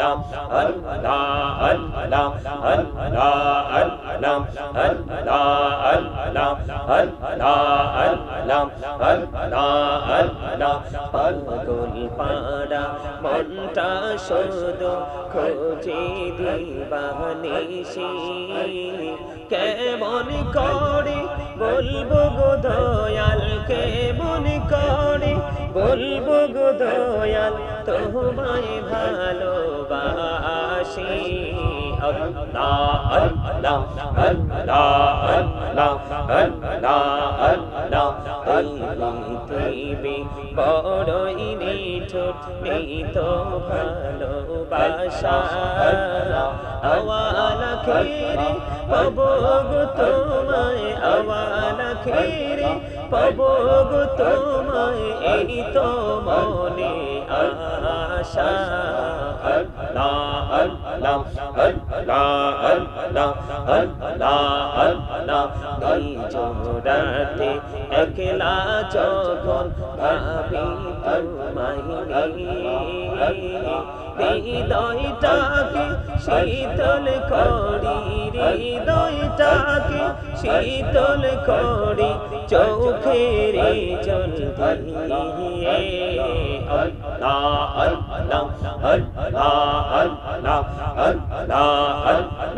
lam al la al lam al la al lam al la al lam al la al lam al la al lam পাগল পাড়া মনটা শুধু খোঁজে দিবানিসি কেমন করে বলব গো দয়াল কেমন করে বলব গো দয়াল তোমায় ভালোবাসি আল্লাহ আল্লাহ আল্লাহ আল্লাহ আল্লাহ আল্লাহ পৃথিবী বড়ই নিঠুর নেই তো ভালোবাসা। আওয়ালা খেরে পাবো গো তোমায়, আওয়ালা খেরে পাবো তোমায়, এই তো মনে আশা। আল্লাহ আল্লাহ আল্লাহ আল্লাহ আল্লাহ আল্লাহ এই জোড়াতে একলা যখন ভাবি তোমায় হৃদয়টাকে শীতল করি হৃদয়টাকে শীতল করি, চোখের জল আল্লাহ আল্লাহ আল্লাহ আল্লাহ আল্লাহ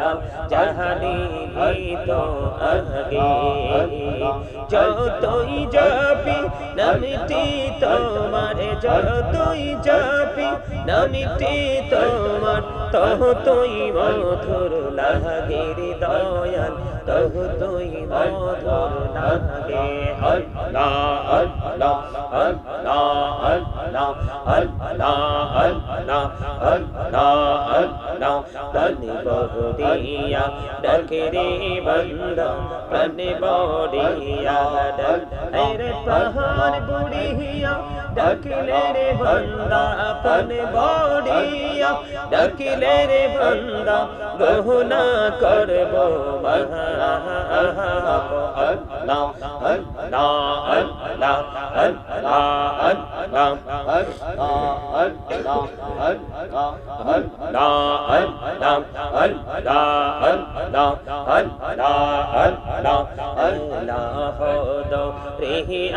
अब जहनी तो अधगे যতই যাবি নামটি তোমার যতই যাবি নামটি তোমার তহ তুই মধুর লাগে দয়াল তহ তুই মধুর লাগে আল্লাহ আল্লাহ রে বন্দা প্রাণে বড়িয়া ডাক রে পাহাড় বুড়িয়া ডাকিলে রে বন্দা প্রাণে বড়িয়া ডাকিলে রে বন্দা গহনা করব আল্লাহ আল্লাহ আল্লাহ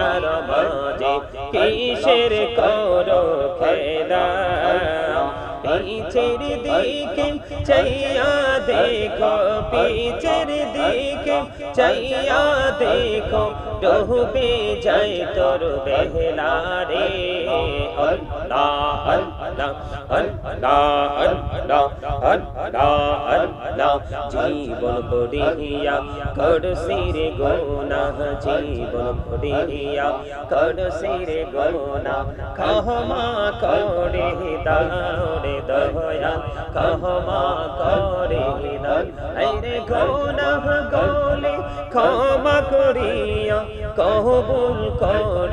আল্লাহ আল্লাহ কিসের করো খেলা পিছের দিকে চাইয়া দেখো, পিছের দিকে চাইয়া দেখো, ডুবে যাই তোর বেহলা রে জীবন পড়িয়া করছি রে গোনা জীবন পড়িয়া করছি রে গোনা ক্ষমা করে দাও রে দয়া ক্ষমা করে দাও রে গোনা গলে ক্ষমা করিয়া কবুল করে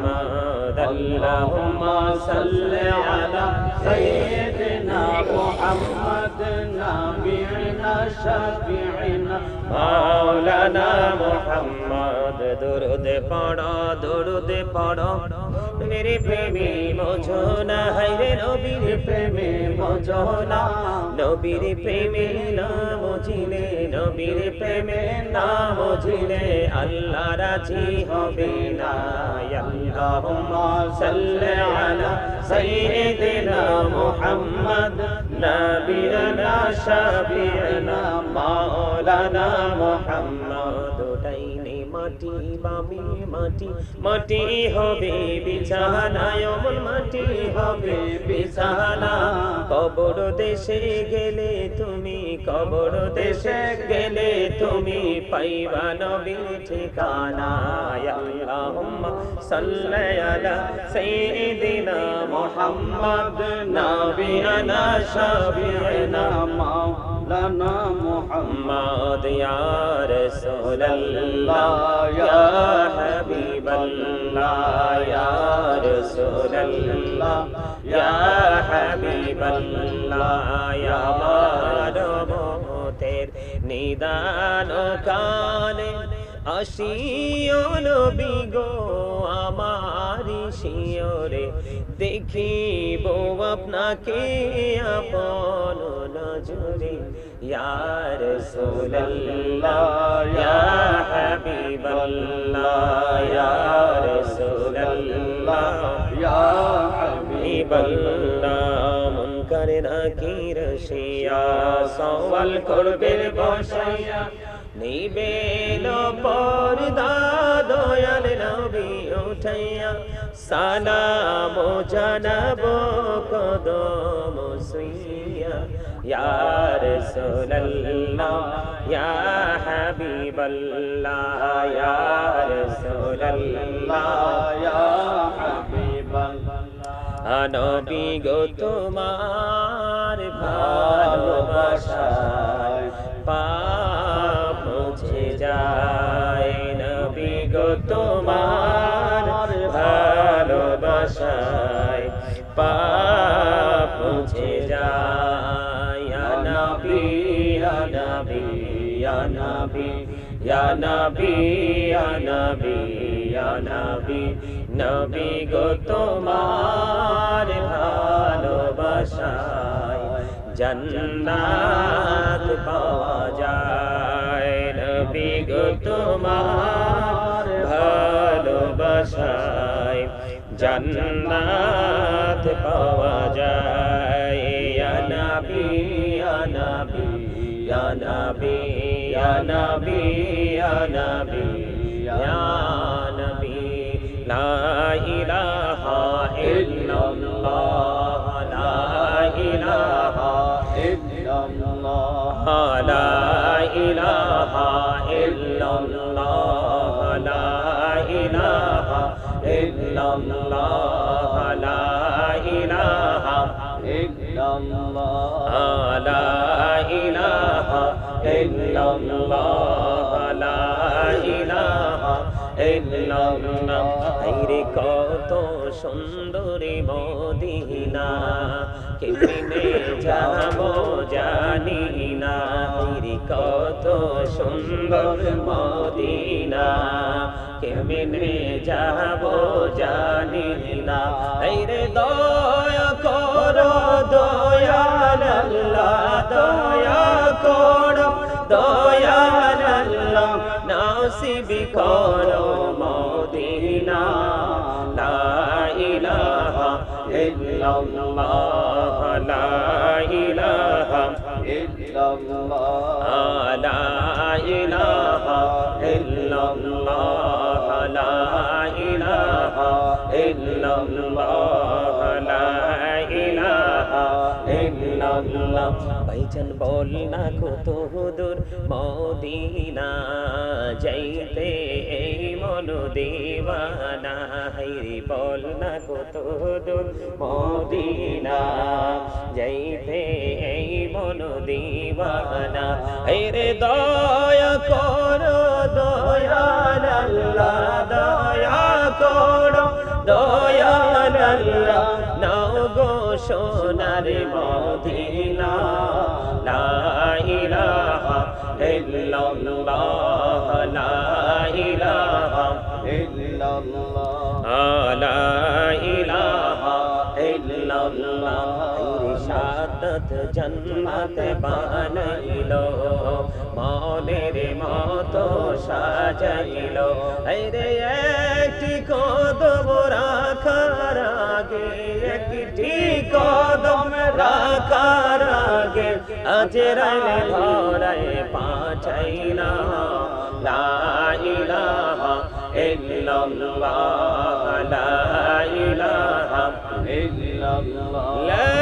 اللهم صل على سيدنا محمد نبينا شفيعنا مولانا محمد درود پڑھو درود پڑھو মেরে প্রেমী মোজনা। হাইরে নবীর প্রেমে মোজনা। নবীর প্রেমে না মজিলে নবীর প্রেমে না মজিলে আল্লাহ রাজি হবে না। আল্লাহুম্মা সাল্লি আলা সাইয়্যিদিনা মুহাম্মদ। নবিয়ানা শাফিয়ানা মাওলানা মুহাম্মদ। মাটি বামে মাটি মাটি হবে বিছানা অমন মাটি হবে বিছানা। কবর দেশে গেলে তুমি, কবর দেশে গেলে তুমি পাইবা নবীর ঠিকানা আল্লাহুম্মা সাল্লি আলা সাইয়্যিদিনা মুহাম্মদ, নাবিয়ানা শাফিয়ানা مولانا محمد محمد يا رسول الله يا حبيب الله يا رسول الله يا حبيب الله يا মানবতের নিদান কালে আসিও নবী গো আমার শিওরে দেখিব আপনাকে আপন নজরে ইয়ার রাসূলুল্লাহ ইয়া হাবিবাল্লাহ ইয়া রাসূলুল্লাহ يا حبيب হাবিবাল্লাহ মুনকারে নাকির শিয়া সওয়াল করবে বসাইয়া নিবেল পর্দা দয়াল নবী উঠাইয়া সালাম জানাব কদম সুইয়া ইয়া রাসূলুল্লাহ ইয়া হাবিবাল্লাহ ইয়া রাসূলুল্লাহ يا حبيب الله নবী গো তোমার ভালোবাসায় পাপ মুছে যায় নবী গো তোমার ভালোবাসায় পাপ নবী, ইয়া নবী ইয়া নবী ইয়া নবী নবী গো তোমার ভালোবাসায় জন্নাত পাওয়া যায়। নবী গো তোমার ভালোবাসায় জন্নাত পাওয়া যায়। ইয়া নবী ইয়া নবী, ইয়া يا نبي يا نبي يا نبي لا إله إلا الله لا إله إلا الله لا إله إلا الله لا إله إلا الله لا إله إلا الله لا إله إلا الله لا إله إلا الله হাইরে কত সুন্দরী মদিনা কেমনে যাব জানি না হাইরে কত সুন্দর মদিনা কেমনে যাব জানি না হাইরে দয়া করো দয়াল আল্লাহ দয়া করো দয়াল আল্লাহ, নসিব করো মদিনা। লা ইলাহা ইল্লাল্লাহ, লা ইলাহা ইল্লাল্লাহ, লা ইলাহা ইল্লাল্লাহ, লা ইলাহা ইল্লাল্লাহ বল না কত মদিনা যাইতে এই মন দেওয়ানা হাইরে বল না কত দূর মদিনা। যাইতে এই মন দেওয়ানা হাইরে দয়া করো, দয়াল আল্লাহ, দয়া করো, দয়াল আল্লাহ। নাও গো সোনার মদিনা, লা ইলাহা illallah la ilaha illallah la ilaha illallah শাদত জন্মত বানাইল মনের মতো সাজাইল রে একটি কদম রাখার আগে একটি কদ ডাকার আগে আজরাইল ধরাই পাঠাইলা লা ইলাহা ইল্লাল্লাহ লা ইলাহা ইল্লাল্লাহ। লা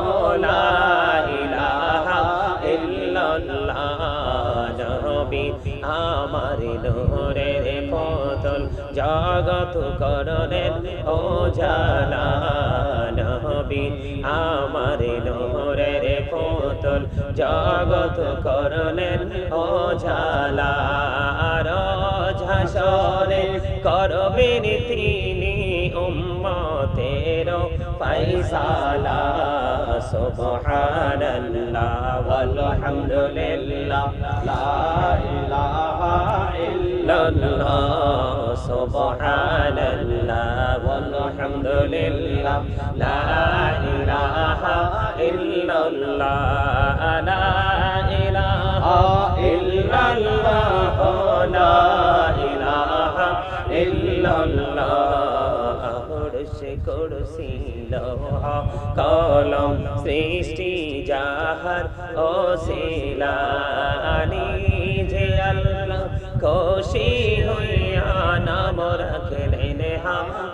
জগত করণের ও জালা নবী আমার নূরের পতল জগত করণের ও জালা ঝাসরে করবেন তিনি উম্মতের ফাইসালা সুবহানাল্লাহ ওয়ালহামদুলিল্লাহ লা ইলাহা ইল্লাল্লাহ। সুবহানাল্লাহ, ওয়ালহামদুলিল্লাহ, লা ইলাহা ইল্লাল্লাহ, লা ইলাহা ইল্লাল্লাহ, লা ইলাহা ইল্লাল্লাহ, কুরসি কলম, সৃষ্টি যাহার ও শিলানি যে আল্লাহ, খুশি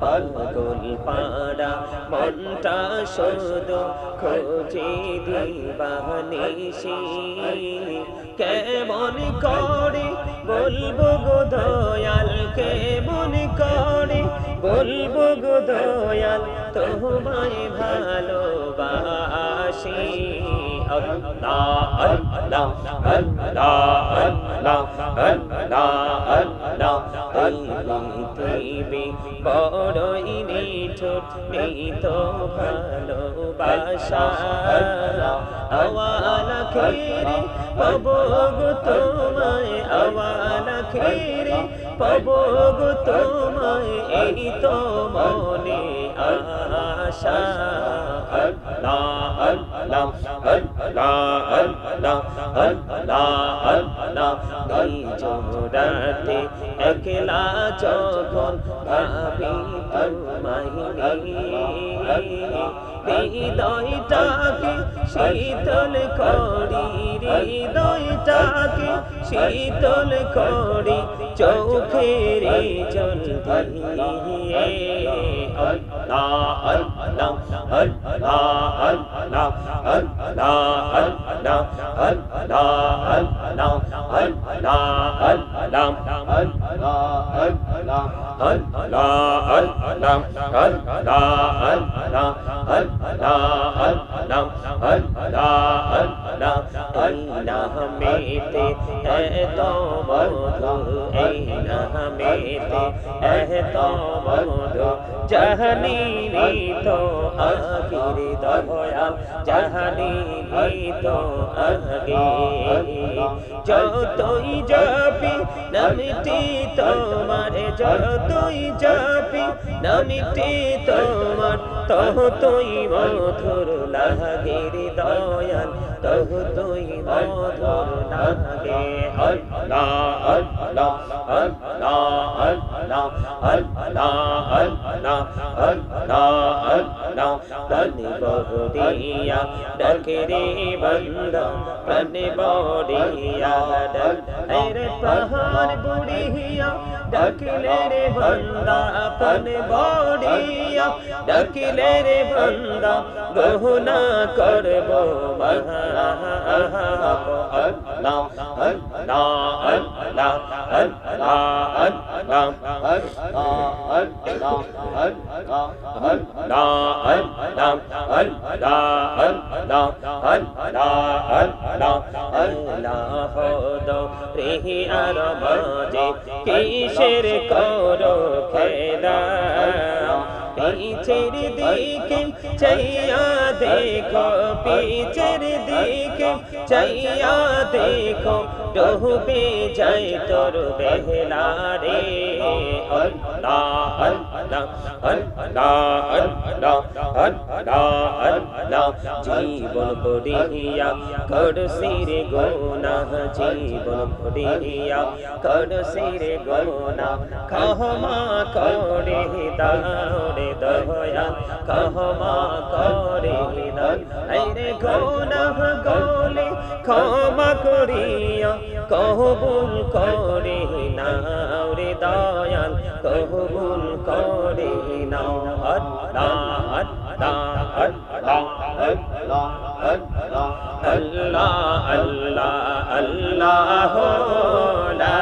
পাগল পাড়া মনটা শুধু খোঁজে দিবানিসি কেমন করে বলব গো দয়াল কেমন করে বলব গো দয়াল, তোমায় ভালোবাসি। আল্লাহ আল্লাহ আল্লাহ আল্লাহ আল্লাহ আওয়ালা খেরে পাবো তোমায়, আওয়ালা খেরে পাবো তোমায়, এই তো মনে আশা। আল্লাহ আল্লাহ আল্লাহ আল্লাহ আল্লাহ আল্লাহ জোড়াতে একলা যখন ভাবি তোমায় হৃদয়টাকে শীতল করি হৃদয়টাকে শীতল করি চোখের জল দিয়ে আল্লাহ আল্লাহ আল্লাহ আল্লাহ আল্লাহ আল্লাহ جہنی تو যতই যাবি নামিটি তোমার, যতই যাবি নামিটি তোমার তহ মধুর লাগেরি দয়াল তহ তুই মধুর লাগে। আল্লাহ আল্লাহ আল্লাহ আল্লাহ। बहुरिया डकरे बंदा बने बोरिया डर पहाड़ बुढ़िया ڈکلے رے بندہ اپن باڑیا ڈکلے رے بندہ گہنا کربو اللہ ہو دو رہی اربا جے کی কিসের করো খেলা পিছের দিকে চাইয়া দেখো, পিছের দিকে চাইয়া দেখো, ডুবে যাই তোর বেহলা রে জীবন পড়িয়া করছি রে গোনা জীবন পড়িয়া করছি রে গোনা ক্ষমা করে দাও রে দয়া ক্ষমা করে দাও রে গোনা গলে ক্ষমা করিয়া কবুল করে নাও রে দয়াল কবুল করে নাও আল্লাহ আল্লাহ আল্লাহ আল্লাহ আল্লাহ আল্লাহ লা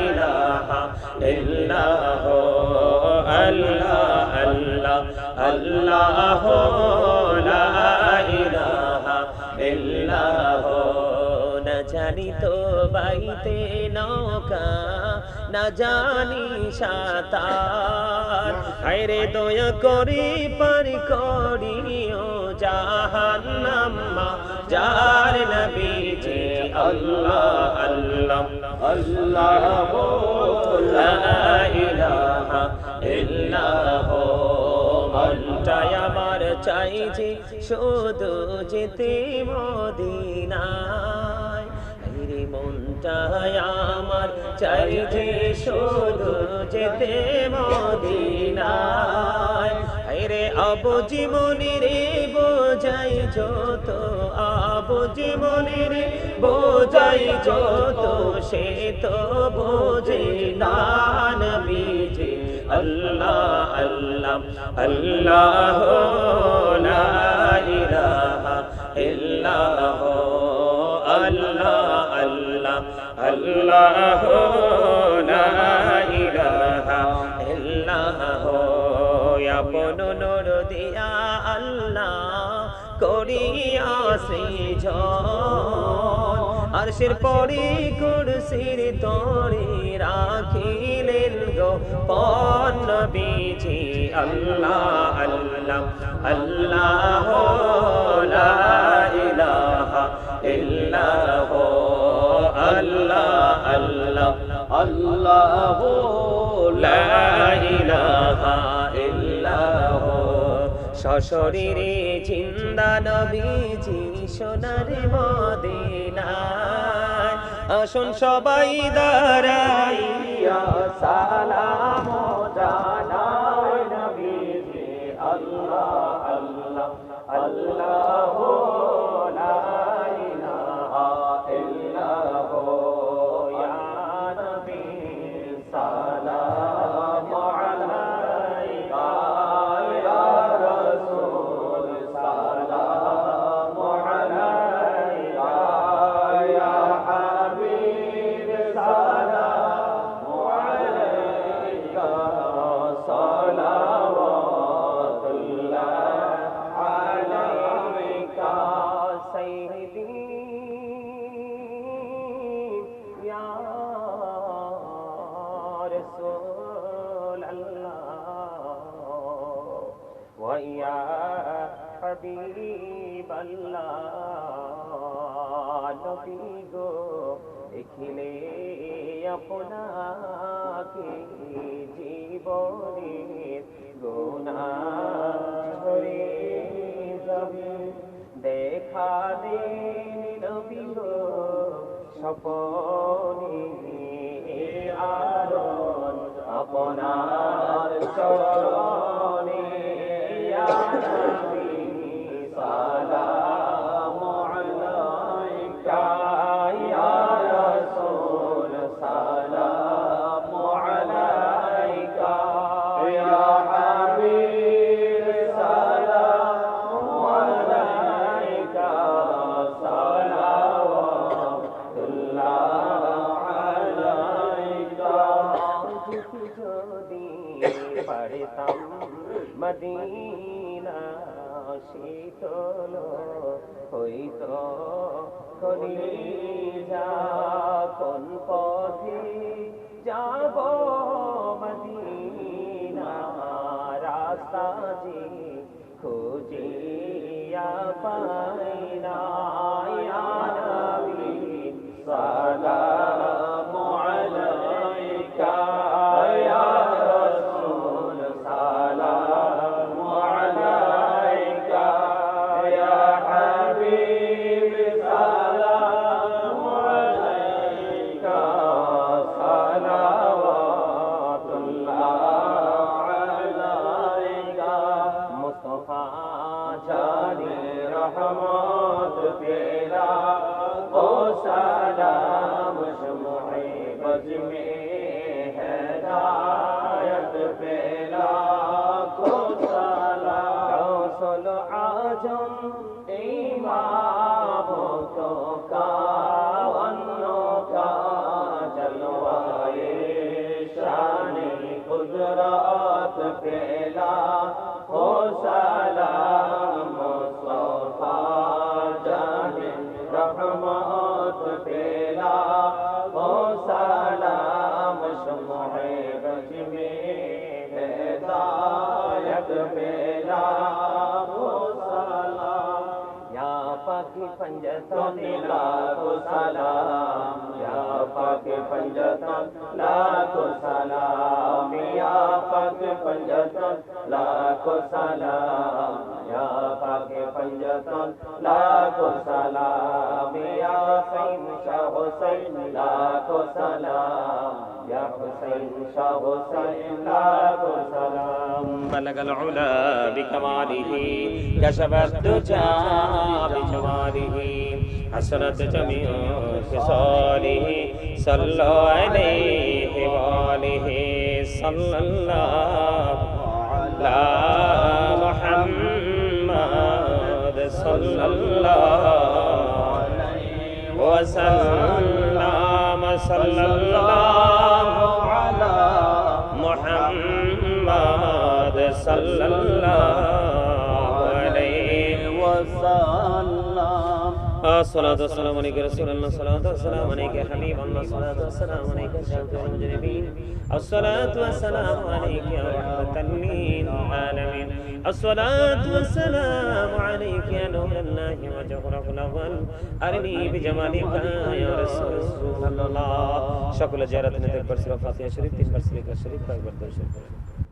ইলাহা ইল্লাহ আল্লাহ আল্লাহ আল্লাহ লা ইলাহা ইল্লাহ না জানি তো বাইতে নৌকা না জানি সাঁতার। আরে দয়া করি পারি করিও জাহান্নামা। যার নবীজি আল্লাহ আল্লাহ। আল্লাহ লা ইলাহা ইল্লাহ। মনটাই আমার চাইছে শুধু যেতে মদিনায়। রে মনটাই আমার চাইছে শুধু যেতে মদিনায়। রে আব জীবনী বোঝাই যত আব জীবনী বোঝাই যত, সে তো বোঝে না নবীজি। আল্লাহ আল্লাহ আল্লাহ লা ইল্লাহ আপন নূর দিয়া আল্লাহ করিয়া সৃজন আরশের পরে কুরসির তরে রাখিলেন গো পন্ন বিজি আল্লাহ আল্লাহ আল্লাহ লা ইলাহা ইল্লাহ আল্লাহ আল্লাহ সশরীরে জিন্দা নবীজি সোনার মদিনায়। আসুন সবাই দাঁড়াইয়া সালাম জানাই নবীজি। আল্লাহ আল্লাহ আল্লাহ স্বপনে আরণ আপনার হইত কলিজা কোন পথে যাব মদিনা রাস্তা যে খুঁজিয়া পাই। রহমত তেরা ও সালাম پنجتن لاکھو سلام، یا پاک پنجتن لاکھو سلام، یا پاک پنجتن لاکھو سلام، یا پاک پنجتن یا حسین شاہ حسین لاکھو سلام، یا حسین شاہ بلغ العلا بکماله، کشف الدجا بجماله حسنت جميع خصاله صلى عليه وآله صلى الله على محمد صلى الله وسلم صلى الله على محمد صلى الله الصلاة والسلام عليك رسول الله الصلاة والسلام عليك حبيب الله الصلاة والسلام عليك شافع المجرمين الصلاة والسلام عليك يا رحمة العالمين الصلاة والسلام عليك يا نور الله وجهره الأول أرني بجمالك يا رسول الله شكرا جارتنا تكبر سيرة فاتحة شريف تكبر سيرة شريف تكبر سيرة شريف